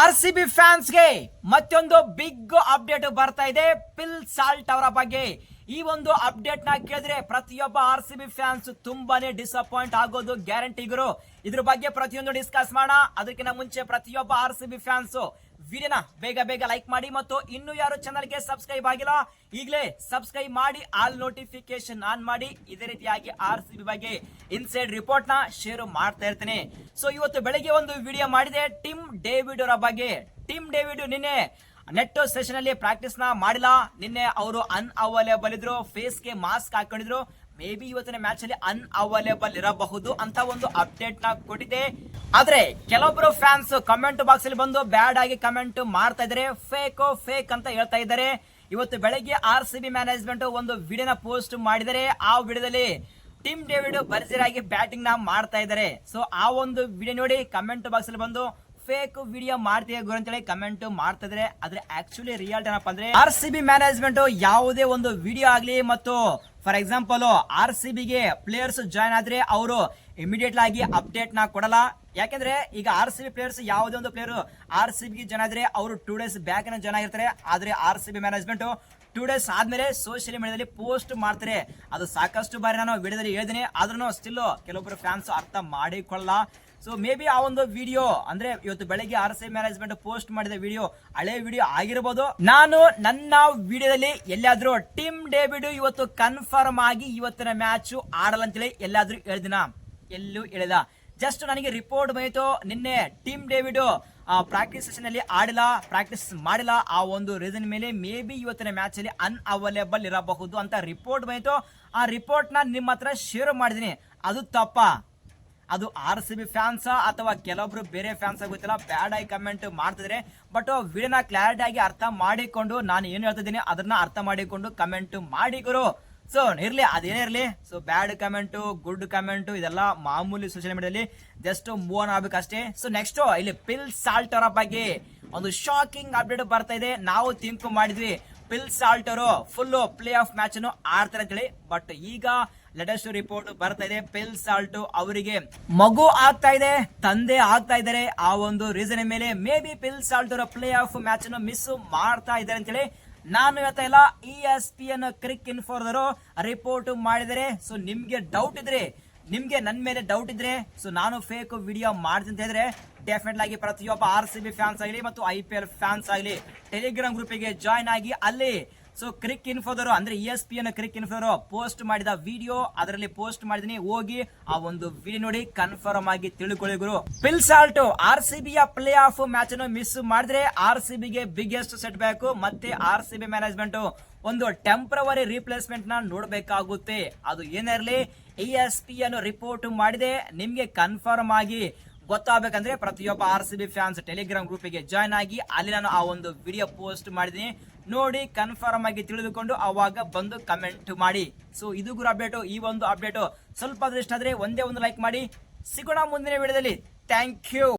R C B ಫ್ಯಾನ್ಸ್ಗೆ ಮತ್ತೊಂದು big update ಬರ್ತಾ ಇದೆ. ಪಿಲ್ ಸಾಲ್ಟ್ ಅವರ ಬಗ್ಗೆ ಈ ಒಂದು ಅಪ್ಡೇಟ್ನ ಕೇಳಿದ್ರೆ ಪ್ರತಿಯೊಬ್ಬ ಆರ್ ಸಿ ಬಿ ಫ್ಯಾನ್ಸ್ ತುಂಬಾನೇ ಡಿಸಪಾಯಿಂಟ್ ಆಗೋದು ಗ್ಯಾರಂಟಿ ಗುರು. ಇದ್ರ ಬಗ್ಗೆ ಪ್ರತಿಯೊಂದು ಡಿಸ್ಕಸ್ ಮಾಡೋಣ. ಅದಕ್ಕಿಂತ ಮುಂಚೆ ಪ್ರತಿಯೊಬ್ಬ ಆರ್ ಸಿ ಬಿ ಫ್ಯಾನ್ಸ್ ವಿಡಿಯೋನ ಬೇಗ ಬೇಗ ಲೈಕ್ ಮಾಡಿ ಮತ್ತು ಇನ್ನು ಯಾರು ಚಾನಲ್ಗೆ ಸಬ್ಸ್ಕ್ರೈಬ್ ಆಗಿಲ್ಲ, ಈಗಲೇ ಸಬ್ಸ್ಕ್ರೈಬ್ ಮಾಡಿ ಆಲ್ ನೋಟಿಫಿಕೇಶನ್ ಆನ್ ಮಾಡಿ, ಇದೇ ರೀತಿಯಾಗಿ ಆರ್ ಸಿ ಬಿ ಬಗ್ಗೆ ಇನ್ಸೈಡ್ ರಿಪೋರ್ಟ್ನ ಶೇರ್ ಮಾಡ್ತಾ ಇರ್ತೀನಿ. ಸೊ ಇವತ್ತು ಬೆಳಗ್ಗೆ ಒಂದು ವಿಡಿಯೋ ಮಾಡಿದೆ ಟಿಮ್ ಡೇವಿಡ್ ಅವರ ಬಗ್ಗೆ. ಟಿಮ್ ಡೇವಿಡ್ ನಿನ್ನೆ ನೆಟ್ ಸೆಷನ್ ಅಲ್ಲಿ ಪ್ರಾಕ್ಟೀಸ್ನ ಮಾಡಿಲ್ಲ, ನಿನ್ನೆ ಅವರು ಅನ್ಅವೈಲೇಬಲ್ ಇದ್ರು ಫೇಸ್ಗೆ ಮಾಸ್ಕ್ ಹಾಕೊಂಡಿದ್ರು. ಮೇ ಬಿ ಇವತ್ತಿನ ಮ್ಯಾಚ್ ಅಲ್ಲಿ ಅನ್ಅವೈಲೇಬಲ್ ಇರಬಹುದು ಅಂತ ಒಂದು ಅಪ್ಡೇಟ್ನ ಕೊಟ್ಟಿದೆ. ಆದ್ರೆ ಕೆಲವೊಬ್ರು ಫ್ಯಾನ್ಸ್ ಕಮೆಂಟ್ ಬಾಕ್ಸ್ ಅಲ್ಲಿ ಬಂದು ಬ್ಯಾಡ್ ಆಗಿ ಕಮೆಂಟ್ ಮಾಡ್ತಾ ಇದಾರೆ. ಫೇಕ್ ಫೇಕ್ ಅಂತ ಹೇಳ್ತಾ ಇದ್ದಾರೆ ಇವತ್ತು ಬೆಳಗ್ಗೆ ಆರ್ ಸಿ ಬಿ ಮ್ಯಾನೇಜ್ಮೆಂಟ್ ಒಂದು ವಿಡಿಯೋನ ಪೋಸ್ಟ್ ಮಾಡಿದರೆ. ಆ ವಿಡಿಯೋದಲ್ಲಿ ಟಿಮ್ ಡೇವಿಡ್ ಬರ್ಜರಾಗಿ ಬ್ಯಾಟಿಂಗ್ನ ಮಾಡ್ತಾ ಇದ್ದಾರೆ ಸೊ ಆ ಒಂದು ವಿಡಿಯೋ ನೋಡಿ ಕಮೆಂಟ್ ಬಾಕ್ಸ್ ಅಲ್ಲಿ ಬಂದು ಫೇಕ್ ವಿಡಿಯೋ ಮಾಡ್ತೀಯ ಗುರು ಅಂತೇಳಿ ಕಮೆಂಟ್ ಮಾಡ್ತಾ ಇದ್ರೆ. ಆದ್ರೆ ಆಕ್ಚುಲಿ ರಿಯಲ್ ಏನಪ್ಪ ಅಂದ್ರೆ ಆರ್ ಸಿ ಬಿ ಮ್ಯಾನೇಜ್ಮೆಂಟ್ ಯಾವುದೇ ಒಂದು ವಿಡಿಯೋ ಆಗ್ಲಿ ಮತ್ತು ಫಾರ್ ಎಕ್ಸಾಂಪಲ್ ಆರ್ ಸಿ ಬಿಗೆ ಪ್ಲೇಯರ್ಸ್ ಜಾಯ್ನ್ ಆದ್ರೆ ಅವರು ಇಮಿಡಿಯೇಟ್ ಆಗಿ ಅಪ್ಡೇಟ್ನ ಕೊಡಲ್ಲ. ಯಾಕಂದ್ರೆ ಈಗ ಆರ್ ಸಿ ಬಿ ಪ್ಲೇಯರ್ಸ್ ಯಾವುದೇ ಒಂದು ಪ್ಲೇಯರ್ ಆರ್ ಸಿ ಬಿ ಜನ ಇದ್ರೆ ಅವರು ಟೂ ಡೇಸ್ ಬ್ಯಾಕ್ ಜನ ಇರ್ತಾರೆ ಆದ್ರೆ R C B management two days ಆದ್ಮೇಲೆ ಸೋಷಿಯಲ್ ಮೀಡಿಯಾದಲ್ಲಿ ಪೋಸ್ಟ್ ಮಾಡ್ತಾರೆ. ಅದು ಸಾಕಷ್ಟು ಬಾರಿ ನಾನು ವಿಡಿಯೋದಲ್ಲಿ ಹೇಳಿದ್ದೀನಿ ಆದ್ರೂ ಸ್ಟಿಲ್ ಕೆಲವೊಬ್ಬರು ಫ್ಯಾನ್ಸ್ ಅರ್ಥ ಮಾಡಿಕೊಳ್ಳಲ್ಲ. ಸೊ ಮೇ ಬಿ ಆ ಒಂದು ವಿಡಿಯೋ ಅಂದ್ರೆ ಇವತ್ತು ಬೆಳಗ್ಗೆ ಆರ್ ಸಿ ಮ್ಯಾನೇಜ್ಮೆಂಟ್ ಪೋಸ್ಟ್ ಮಾಡಿದ ವಿಡಿಯೋ ಹಳೆ ವಿಡಿಯೋ ಆಗಿರಬಹುದು ನಾನು ನನ್ನ ವಿಡಿಯೋದಲ್ಲಿ ಎಲ್ಲಾದ್ರೂ ಟೀಮ್ ಡೇವಿಡ್ ಇವತ್ತು ಕನ್ಫರ್ಮ್ ಆಗಿ ಇವತ್ತಿನ ಮ್ಯಾಚ್ ಆಡಲ್ಲ ಅಂತೇಳಿ ಎಲ್ಲಾದ್ರೂ ಹೇಳಿದಿನ? ಎಲ್ಲೂ ಹೇಳಿದ ಜಸ್ಟ್ ನನಗೆ ರಿಪೋರ್ಟ್ ಬಂದಿತ್ತು, ನಿನ್ನೆ ಟೀಮ್ ಡೇವಿಡ್ ಪ್ರಾಕ್ಟೀಸ್ ಸೆಷನ್ ಅಲ್ಲಿ ಆಡಿಲ್ಲ ಪ್ರಾಕ್ಟೀಸ್ ಮಾಡಿಲ್ಲ. ಆ ಒಂದು ರೀಸನ್ ಮೇಲೆ ಮೇ ಬಿ ಇವತ್ತಿನ ಮ್ಯಾಚ್ ಅಲ್ಲಿ ಅನ್ಅವೈಲೇಬಲ್ ಇರಬಹುದು ಅಂತ ರಿಪೋರ್ಟ್ ಬಂದಿತ್ತು. ಆ ರಿಪೋರ್ಟ್ನ ನಿಮ್ಮ ಹತ್ರ ಶೇರ್ ಮಾಡಿದೀನಿ ಅದು ತಪ್ಪಾ. ಅದು ಆರ್ ಸಿ ಬಿ ಫ್ಯಾನ್ಸ್ ಅಥವಾ ಕೆಲವೊಬ್ರು ಬೇರೆ ಫ್ಯಾನ್ಸ್ ಗೊತ್ತಿಲ್ಲ ಬ್ಯಾಡ್ ಆಗಿ ಕಮೆಂಟ್ ಮಾಡ್ತಿದ್ರೆ. ಬಟ್ ವಿಡಿಯೋನ ಕ್ಲಾರಿಟಿ ಆಗಿ ಅರ್ಥ ಮಾಡಿಕೊಂಡು ನಾನು ಏನು ಹೇಳ್ತಿದ್ದೀನಿ, ಅದನ್ನ ಅರ್ಥ ಮಾಡಿಕೊಂಡು ಕಮೆಂಟ್ ಮಾಡಿ ಗುರು. ಸೊ ಇರ್ಲಿ, ಅದೇನೇ ಇರಲಿ. So bad comment good comment ಇದೆಲ್ಲ ಮಾಮೂಲಿ ಸೋಷಿಯಲ್ ಮೀಡಿಯಾದಲ್ಲಿ ಜಸ್ಟ್ ಮೂವ್ ಆನ್ ಆಗ್ಬೇಕಷ್ಟೇ ಸೊ ನೆಕ್ಸ್ಟ್ ಇಲ್ಲಿ ಪಿಲ್ ಸಾಲ್ಟ್ ಅವರ ಬಗ್ಗೆ ಒಂದು ಶಾಕಿಂಗ್ ಅಪ್ಡೇಟ್ ಬರ್ತಾ ಇದೆ. ನಾವು ತಿಂಕು ಮಾಡಿದ್ವಿ. ಪಿಲ್ ಸಾಲ್ಟ್ ಅವರು ಫುಲ್ ಪ್ಲೇ ಆಫ್ ಮ್ಯಾಚ್ ಅನ್ನು ಆಡ್ತಾರೆ ಅಂತೇಳಿ. ಬಟ್ ಈಗ ಲೇಟೆಸ್ಟ್ ರಿಪೋರ್ಟ್ ಬರ್ತಾ ಇದೆ. ಪಿಲ್ ಸಾಲ್ಟ್ ಅವರಿಗೆ ಮಗು ಆಗ್ತಾ ಇದೆ, ತಂದೆ ಆಗ್ತಾ ಇದ್ದಾರೆ. ಆ ಒಂದು ರೀಸನ್ ಮೇಲೆ maybe Phil Salt playoff match ಅನ್ನು ಮಿಸ್ ಮಾಡ್ತಾ ಇದ್ದಾರೆ ಅಂತೇಳಿ ನಾನು ಹೇಳ್ತಾ ಇಲ್ಲ ಇ ಎಸ್ ಪಿ ಅನ್ನು ಕ್ರಿಕ್ ಇನ್ಫೋರ್ದರು ರಿಪೋರ್ಟ್ ಮಾಡಿದರೆ ಸೊ ನಿಮಗೆ ಡೌಟ್ ಇದ್ರೆ, ನಿಮಗೆ ನನ್ನ ಮೇಲೆ ಡೌಟ್ ಇದ್ರೆ ಸೊ ನಾನು ಫೇಕ್ ವಿಡಿಯೋ ಮಾಡ್ತೀನಿ ಅಂತ ಹೇಳಿದ್ರೆ ಡೆಫಿನೆಟ್ ಆಗಿ ಪ್ರತಿಯೊಬ್ಬ ಆರ್ ಸಿ ಬಿ ಫ್ಯಾನ್ಸ್ ಆಗಲಿ ಮತ್ತು ಐ ಪಿ ಎಲ್ ಫ್ಯಾನ್ಸ್ ಆಗಲಿ ಟೆಲಿಗ್ರಾಮ್ ಗ್ರೂಪಿಗೆ ಜಾಯ್ನ್ ಆಗಿ ಅಲ್ಲಿ ಸೊ ಕ್ರಿಕ್ ಇನ್ಫೋದವರು ಅಂದ್ರೆ ಇ ಎಸ್ ಪಿ ಅನ್ನು ಕ್ರಿಕ್ ಇನ್ಫೋದವರು ಪೋಸ್ಟ್ ಮಾಡಿದ ವಿಡಿಯೋ ಅದರಲ್ಲಿ ಪೋಸ್ಟ್ ಮಾಡಿದೀನಿ. ಹೋಗಿ ಆ ಒಂದು ವಿಡಿಯೋ ನೋಡಿ ಕನ್ಫರ್ಮ್ ಆಗಿ ತಿಳ್ಕೊಳ್ಳಿ ಗುರು. ಪಿಲ್ ಸಾಲ್ಟ್ ಆರ್ ಸಿ ಬಿಯ ಪ್ಲೇ ಆಫ್ ಮ್ಯಾಚ್ ಅನ್ನು ಮಿಸ್ ಮಾಡಿದ್ರೆ ಆರ್ ಸಿ ಬಿಗೆ ಬಿಗ್ಗೆಸ್ಟ್ ಸೆಟ್ ಬ್ಯಾಕ್ ಮತ್ತೆ ಆರ್ ಸಿ ಬಿ ಮ್ಯಾನೇಜ್ಮೆಂಟ್ ಒಂದು ಟೆಂಪ್ರವರಿ ರಿಪ್ಲೇಸ್ಮೆಂಟ್ನ ನೋಡಬೇಕಾಗುತ್ತೆ. ಅದು ಏನೇ ಇರಲಿ E S P N report ಮಾಡಿದೆ. ನಿಮ್ಗೆ ಕನ್ಫರ್ಮ್ ಆಗಿ ಗೊತ್ತಾಗಬೇಕಂದ್ರೆ ಪ್ರತಿಯೊಬ್ಬ R C B fans Telegram ಗ್ರೂಪಿಗೆ join ಆಗಿ ಅಲ್ಲಿ ನಾನು ಆ ಒಂದು ವಿಡಿಯೋ ಪೋಸ್ಟ್ ಮಾಡಿದ್ದೀನಿ. ನೋಡಿ ಕನ್ಫರ್ಮ್ ಆಗಿ ತಿಳಿದುಕೊಂಡು ಆವಾಗ ಬಂದು ಕಮೆಂಟ್ ಮಾಡಿ. ಸೊ ಇದು ಗುರು ಅಪ್ಡೇಟು ಈ ಒಂದು ಅಪ್ಡೇಟು ಸ್ವಲ್ಪ ಆದ್ರೂ ಒಂದೇ ಒಂದು ಲೈಕ್ ಮಾಡಿ. ಸಿಗೋಣ ಮುಂದಿನ ವಿಡಿಯೋದಲ್ಲಿ. Thank you